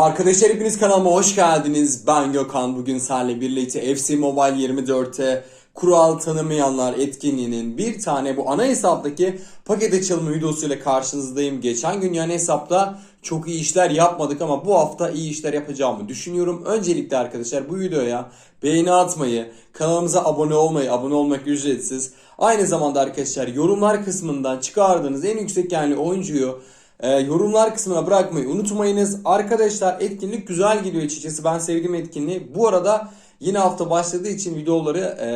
Arkadaşlar hepiniz kanalıma hoş geldiniz. Ben Gökhan. Bugün sizlerle birlikte FC Mobile 24'te kural tanımayanlar etkinliğinin bir tane bu ana hesaptaki paket açılımı videosuyla karşınızdayım. Geçen gün yan hesapta çok iyi işler yapmadık ama bu hafta iyi işler yapacağımı düşünüyorum. Öncelikle arkadaşlar bu videoya beğeni atmayı, kanalımıza abone olmayı, abone olmak ücretsiz. Aynı zamanda arkadaşlar yorumlar kısmından çıkardığınız en yüksek yani oyuncuyu ee, yorumlar kısmına bırakmayı unutmayınız. Arkadaşlar etkinlik güzel gidiyor açıkçası. Ben sevdiğim etkinliği. Bu arada yine hafta başladığı için videoları e,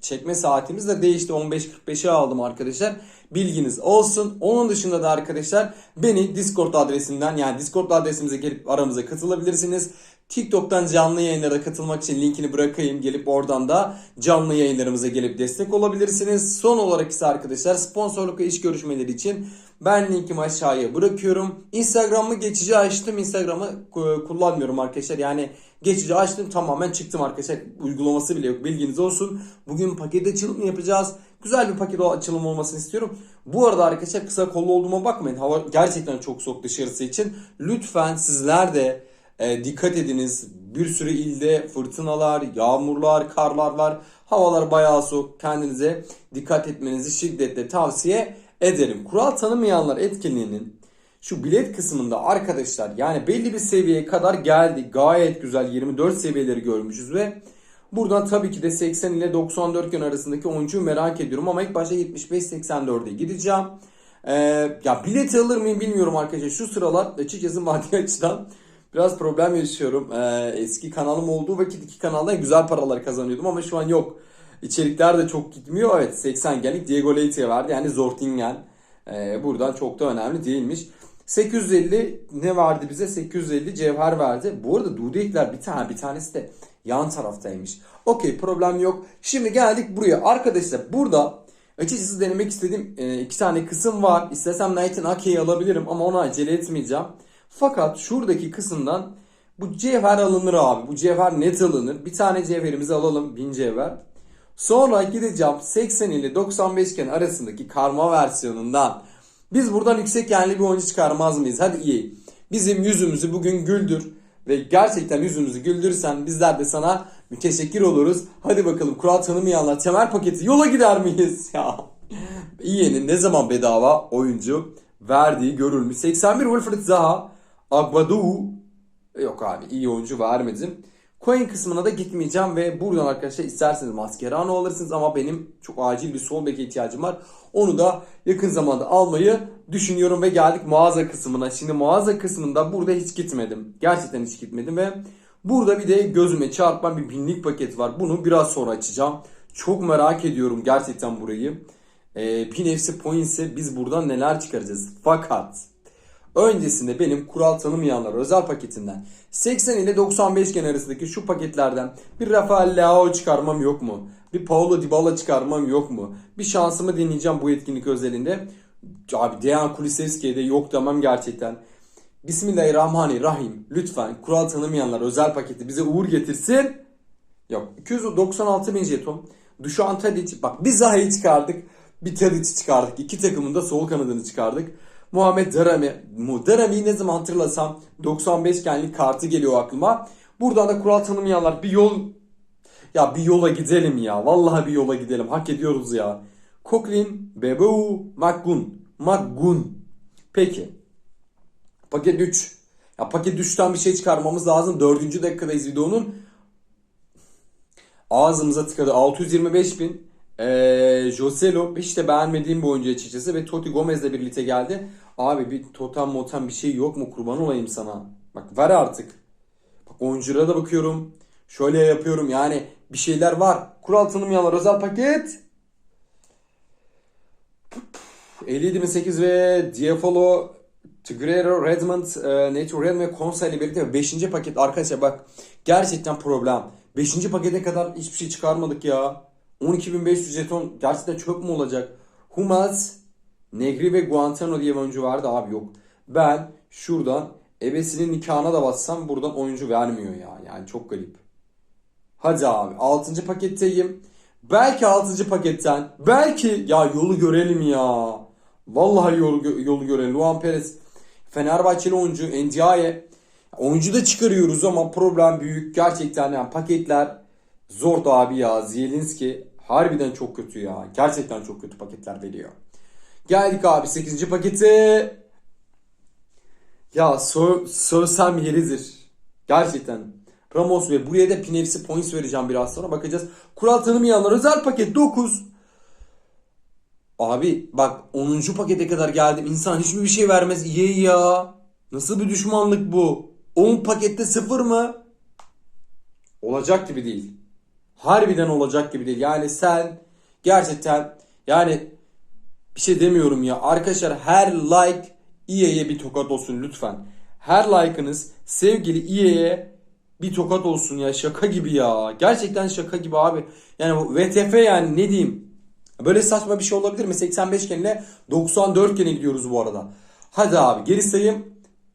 çekme saatimiz de değişti. 15.45'e aldım arkadaşlar. Bilginiz olsun. Onun dışında da arkadaşlar beni Discord adresinden yani Discord adresimize gelip aramıza katılabilirsiniz. TikTok'tan canlı yayınlara katılmak için linkini bırakayım. Gelip oradan da canlı yayınlarımıza gelip destek olabilirsiniz. Son olarak ise arkadaşlar sponsorluk ve iş görüşmeleri için ben linkimi aşağıya bırakıyorum. Instagram'ı geçici açtım. Instagram'ı e, kullanmıyorum arkadaşlar. Yani geçici açtım tamamen çıktım arkadaşlar. Uygulaması bile yok bilginiz olsun. Bugün paket açılımı yapacağız. Güzel bir paket açılım olmasını istiyorum. Bu arada arkadaşlar kısa kollu olduğuma bakmayın. Hava gerçekten çok soğuk dışarısı için. Lütfen sizler de e, dikkat ediniz. Bir sürü ilde fırtınalar, yağmurlar, karlar var. Havalar bayağı soğuk. Kendinize dikkat etmenizi şiddetle tavsiye ederim. Kural tanımayanlar etkinliğinin şu bilet kısmında arkadaşlar yani belli bir seviyeye kadar geldik. Gayet güzel 24 seviyeleri görmüşüz ve buradan tabii ki de 80 ile 94 gün arasındaki oyuncuyu merak ediyorum ama ilk başta 75-84'e gideceğim. Ee, ya bilet alır mıyım bilmiyorum arkadaşlar. Şu sıralar açıkçası maddi açıdan biraz problem yaşıyorum. Ee, eski kanalım olduğu vakit iki kanaldan güzel paralar kazanıyordum ama şu an yok. İçerikler de çok gitmiyor. Evet 80 genlik Diego Leite'ye verdi. Yani Zortingen. Ee, buradan çok da önemli değilmiş. 850 ne vardı bize? 850 cevher verdi. Bu arada Dudekler bir tane bir tanesi de yan taraftaymış. Okey problem yok. Şimdi geldik buraya. Arkadaşlar burada açıkçası denemek istediğim e, iki tane kısım var. İstesem Knight'ın Ake'yi alabilirim ama ona acele etmeyeceğim. Fakat şuradaki kısımdan bu cevher alınır abi. Bu cevher net alınır. Bir tane cevherimizi alalım. 1000 cevher. Sonra gideceğim 80 ile 95 iken arasındaki karma versiyonundan. Biz buradan yüksek yerli bir oyuncu çıkarmaz mıyız? Hadi iyi. Bizim yüzümüzü bugün güldür. Ve gerçekten yüzümüzü güldürürsen bizler de sana müteşekkir oluruz. Hadi bakalım kural tanımayanlar temel paketi yola gider miyiz? Ya. İyi'nin ne zaman bedava oyuncu verdiği görülmüş. 81 Wilfried Zaha, Agbadou yok abi iyi oyuncu vermedim. Coin kısmına da gitmeyeceğim ve buradan arkadaşlar isterseniz Mascherano alırsınız ama benim çok acil bir sol beke ihtiyacım var. Onu da yakın zamanda almayı düşünüyorum ve geldik mağaza kısmına. Şimdi mağaza kısmında burada hiç gitmedim. Gerçekten hiç gitmedim ve burada bir de gözüme çarpan bir binlik paket var. Bunu biraz sonra açacağım. Çok merak ediyorum gerçekten burayı. Ee, Pin Points'e biz buradan neler çıkaracağız. Fakat Öncesinde benim kural tanımayanlar özel paketinden 80 ile 95 gen arasındaki şu paketlerden bir Rafael Leao çıkarmam yok mu? Bir Paulo Dybala çıkarmam yok mu? Bir şansımı deneyeceğim bu etkinlik özelinde. Abi Dejan Kulusevski'ye de yok demem gerçekten. Bismillahirrahmanirrahim. Lütfen kural tanımayanlar özel paketi bize uğur getirsin. Yok 296 bin jeton. Duşan Tadic. Bak bir Zaha'yı çıkardık. Bir Tadic çıkardık. İki takımın da sol kanadını çıkardık. Muhammed Darami. Darami'yi ne zaman hatırlasam 95 genlik kartı geliyor aklıma. Buradan da kural tanımayanlar bir yol ya bir yola gidelim ya. Vallahi bir yola gidelim. Hak ediyoruz ya. Coquelin, Bebu, Magun. Magun. Peki. Paket 3. Ya paket 3'ten bir şey çıkarmamız lazım. 4. dakikadayız videonun. Ağzımıza tıkadı. 625 bin. Ee, Joselo hiç de beğenmediğim bir oyuncu açıkçası ve Totti Gomez'le birlikte geldi. Abi bir totem motem bir şey yok mu kurban olayım sana. Bak ver artık. Bak oyunculara da bakıyorum. Şöyle yapıyorum yani bir şeyler var. Kural tanımayanlar özel paket. 57.8 ve Diafolo, Tigrero, Redmond, e, Nature Redmond ve Konsa ile birlikte 5. paket arkadaşlar bak gerçekten problem. 5. pakete kadar hiçbir şey çıkarmadık ya. 12.500 jeton gerçekten çöp mü olacak? Hummels, Negri ve Guantano diye bir oyuncu vardı abi yok. Ben şuradan ebesinin nikahına da bassam buradan oyuncu vermiyor ya. Yani çok garip. Hadi abi 6. paketteyim. Belki 6. paketten. Belki ya yolu görelim ya. Vallahi yolu, yolu görelim. Luan Perez. Fenerbahçeli oyuncu Ndiaye. Oyuncu da çıkarıyoruz ama problem büyük. Gerçekten yani paketler zor da abi ya. Zielinski harbiden çok kötü ya. Gerçekten çok kötü paketler veriyor. Geldik abi 8. pakete. Ya sö sövsem yeridir. Gerçekten. Ramos ve buraya da Pinevsi points vereceğim biraz sonra. Bakacağız. Kural tanımayanlar özel paket 9. Abi bak 10. pakete kadar geldim. İnsan hiçbir bir şey vermez. İyi ya. Nasıl bir düşmanlık bu? 10 pakette 0 mı? Olacak gibi değil. Harbiden olacak gibi değil. Yani sen gerçekten yani bir şey demiyorum ya. Arkadaşlar her like EA'ye bir tokat olsun lütfen. Her like'ınız sevgili EA'ye bir tokat olsun ya. Şaka gibi ya. Gerçekten şaka gibi abi. Yani bu VTF yani ne diyeyim. Böyle saçma bir şey olabilir mi? 85 ile 94 gene gidiyoruz bu arada. Hadi abi geri sayayım.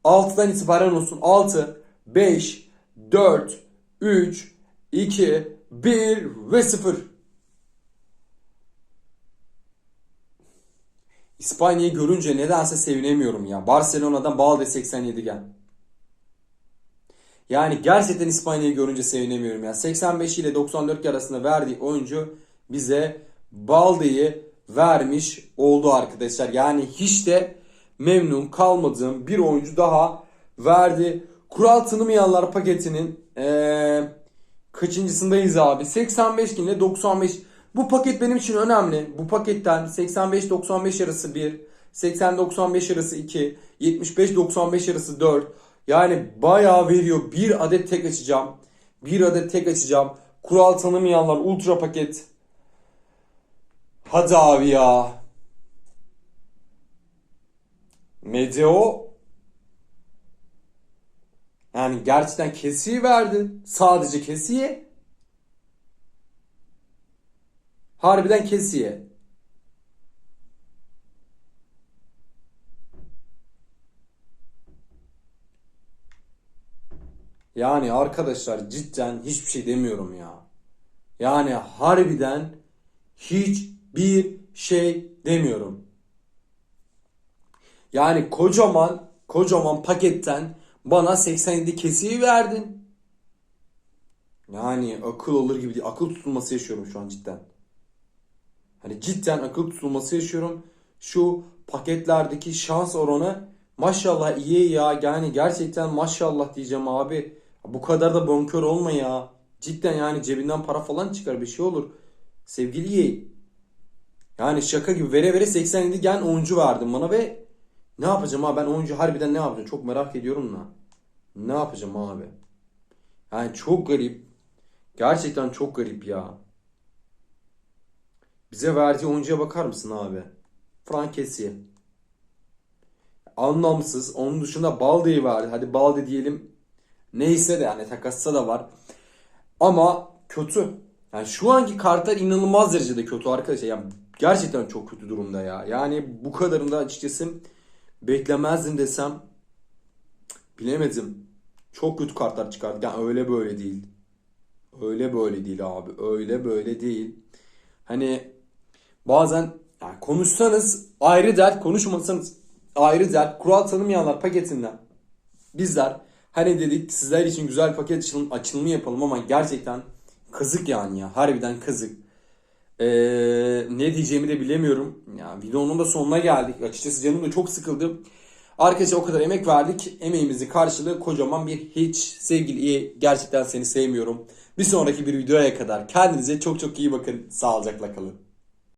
6'dan itibaren olsun. 6, 5, 4, 3, 2, 1 ve 0. İspanya'yı görünce nedense sevinemiyorum ya. Barcelona'dan Balde 87 gel. Yani gerçekten İspanya'yı görünce sevinemiyorum ya. 85 ile 94 arasında verdiği oyuncu bize Balde'yi vermiş oldu arkadaşlar. Yani hiç de memnun kalmadığım bir oyuncu daha verdi. Kural tanımayanlar paketinin ee, kaçıncısındayız abi? 85 ile 95. Bu paket benim için önemli. Bu paketten 85-95 arası 1, 80-95 arası 2, 75-95 arası 4. Yani bayağı veriyor. Bir adet tek açacağım. Bir adet tek açacağım. Kural tanımayanlar ultra paket. Hadi abi ya. Medeo yani gerçekten kesiyi verdi. Sadece kesiye. Harbiden kesiye. Yani arkadaşlar cidden hiçbir şey demiyorum ya. Yani harbiden hiçbir şey demiyorum. Yani kocaman kocaman paketten bana 87 kesiyi verdin. Yani akıl olur gibi değil. Akıl tutulması yaşıyorum şu an cidden. Hani cidden akıl tutulması yaşıyorum. Şu paketlerdeki şans oranı maşallah iyi ya. Yani gerçekten maşallah diyeceğim abi. Bu kadar da bonkör olma ya. Cidden yani cebinden para falan çıkar bir şey olur. Sevgili yeğ. Yani şaka gibi vere vere 87 gen oyuncu verdim bana ve ne yapacağım abi ben oyuncu harbiden ne yapacağım çok merak ediyorum da. Ne yapacağım abi? Yani çok garip. Gerçekten çok garip ya. Bize verdiği oyuncuya bakar mısın abi? Frankesi. Anlamsız. Onun dışında Balde'yi verdi. Hadi Balde diyelim. Neyse de yani takasta da var. Ama kötü. Yani şu anki kartlar inanılmaz derecede kötü arkadaşlar. Yani gerçekten çok kötü durumda ya. Yani bu kadarında açıkçası beklemezdim desem bilemedim. Çok kötü kartlar çıkardı. Yani öyle böyle değil. Öyle böyle değil abi. Öyle böyle değil. Hani bazen yani konuşsanız ayrı dert, konuşmasanız ayrı dert. Kural tanımayanlar paketinden bizler hani dedik sizler için güzel paket açılım, açılımı yapalım ama gerçekten kızık yani ya. Harbiden kızık. Ee, ne diyeceğimi de bilemiyorum. Ya videonun da sonuna geldik. Açıkçası canım da çok sıkıldı. Arkadaşlar o kadar emek verdik. Emeğimizin karşılığı kocaman bir hiç. Sevgili iyi gerçekten seni sevmiyorum. Bir sonraki bir videoya kadar kendinize çok çok iyi bakın. Sağlıcakla kalın.